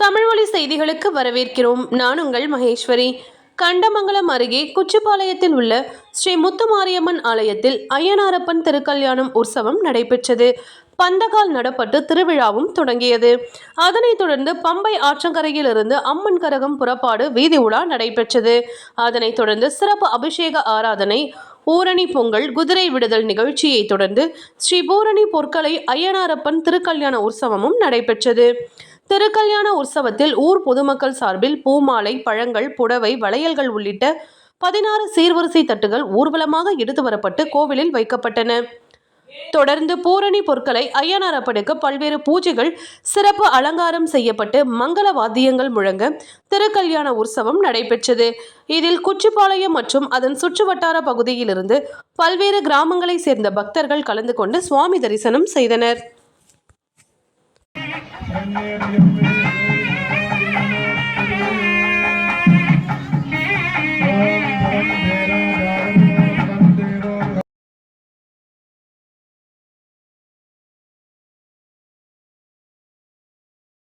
தமிழ்மொழி செய்திகளுக்கு வரவேற்கிறோம். நான் உங்கள் மகேஸ்வரி. கண்டமங்கலம் அருகே குச்சிப்பாளையத்தில் உள்ள ஸ்ரீ முத்துமாரியம்மன் ஆலயத்தில் ஐயனாரப்பன் திருக்கல்யாணம் உற்சவம் நடைபெற்றது. பந்தகால் நடப்பட்டு திருவிழாவும் தொடங்கியது. அதனைத் தொடர்ந்து பம்பை ஆற்றங்கரையிலிருந்து அம்மன் கரகம் புறப்பாடு வீதி உலா நடைபெற்றது. அதனைத் தொடர்ந்து சிறப்பு அபிஷேக ஆராதனை பூரணி பொங்கல் குதிரை விடுதல் நிகழ்ச்சியைத் தொடர்ந்து ஸ்ரீ பூரணி பொற்களை ஐயனாரப்பன் திருக்கல்யாண உற்சவமும் நடைபெற்றது. திருக்கல்யாண உற்சவத்தில் ஊர் பொதுமக்கள் சார்பில் பூமாலை பழங்கள் புடவை வளையல்கள் உள்ளிட்ட பதினாறு சீர்வரிசை தட்டுகள் ஊர்வலமாக எடுத்து வரப்பட்டு கோவிலில் வைக்கப்பட்டன. தொடர்ந்து பூரணி பொருட்களை ஐயனாரப்பனுக்கு பல்வேறு பூஜைகள் சிறப்பு அலங்காரம் செய்யப்பட்டு மங்கள வாத்தியங்கள் முழங்க திருக்கல்யாண உற்சவம் நடைபெற்றது. இதில் குச்சிப்பாளையம் மற்றும் அதன் சுற்றுவட்டார பகுதியிலிருந்து பல்வேறு கிராமங்களைச் சேர்ந்த பக்தர்கள் கலந்து கொண்டு சுவாமி தரிசனம் செய்தனர்.